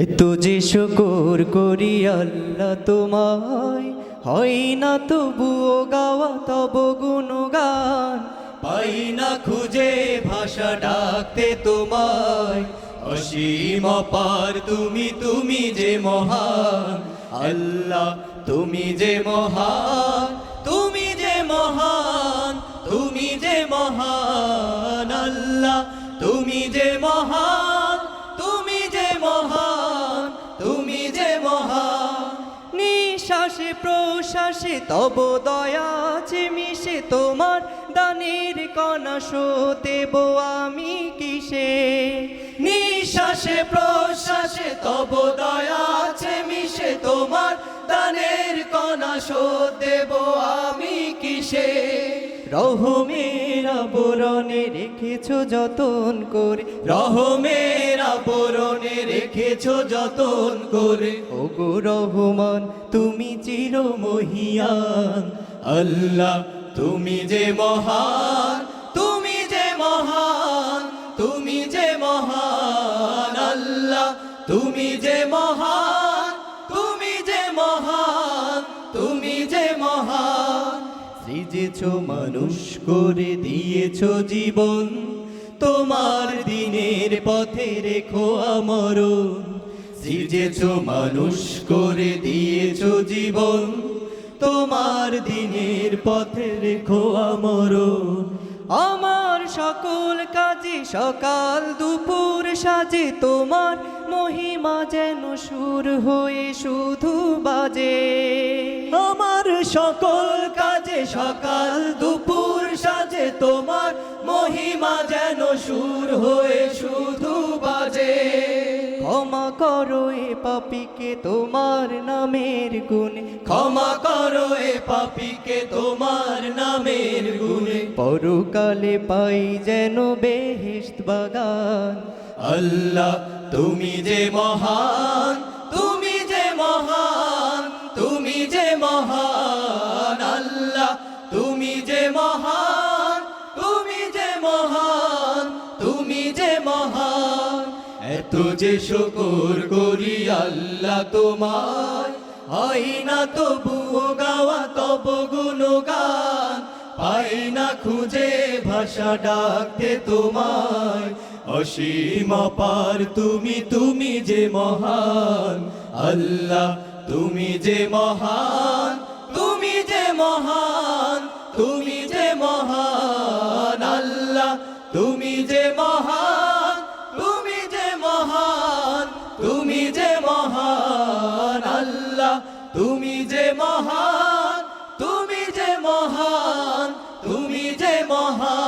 এত যে শুকর করি আল্লাহ তোমায়, হয় না তবুও গাওয়া তব গুণগান। পাই না খুঁজে ভাষা ডাকতে তোমায়, অসীম পার তুমি তুমি যে মহান। আল্লাহ, তুমি যে মহান, তুমি যে মহান, তুমি যে মহান। আল্লাহ, তুমি যে মহান, তুমি যে মহান। তুমি যে মহা নিঃশ্বাসে প্রশ্বাসে তব দয়া আছে মিশে তোমার দানের কণা দেব আমি কিসে? নিঃশ্বাসে প্রশ্বাসে তব দয়া আছে মিশে তোমার দানের কণা দেব আমি কিসে? রহমের আবরণে রেখেছো যতন করে। রহমের আবরণে রেখেছো যতন করে। ওগো রহমান, তুমি চির মহিয়ান। আল্লাহ, তুমি যে মহান, তুমি যে মহান, তুমি যে মহান। আল্লাহ, তুমি যে মহান, তুমি যে মহান। সৃজেছ মানুষ করে দিয়েছ জীবন। তোমার দিনের পথে রেখো আমরণ। সৃজেছ, মানুষ করে দিয়েছ জীবন। তোমার দিনের পথে রেখো আমরণ। আমার সকল কাজে সকাল দুপুর সাজে, তোমার মহিমা যেন সুর হয়ে শুধু বাজে। আমার সকল সকাল দুপুর সাজে, তোমার মহিমা যেন সুর হয়ে শুধু বাজে। ক্ষমা করো এ পাপিকে তোমার নামের গুণে। ক্ষমা করো এ পাপিকে তোমার নামের গুণে। পরকালে পাই যেন বেহেশত বাগান। আল্লাহ, তুমি যে মহান, তুমি যে মহান, তুমি যে মহান। মহান, তুমি যে মহান, এত যে শুকর করি আল্লাহ তোমার হয় না তবুও গাওয়া তব গুণগান, পাই না খুঁজে ভাষা ডাকতে তোমায়। অসীম পার তুমি তুমি যে মহান, আল্লাহ তুমি যে মহান, তুমি যে মহান। তুমি যে মহান, তুমি যে মহান, তুমি যে মহান আল্লাহ, তুমি যে মহান, তুমি যে মহান, তুমি যে মহান।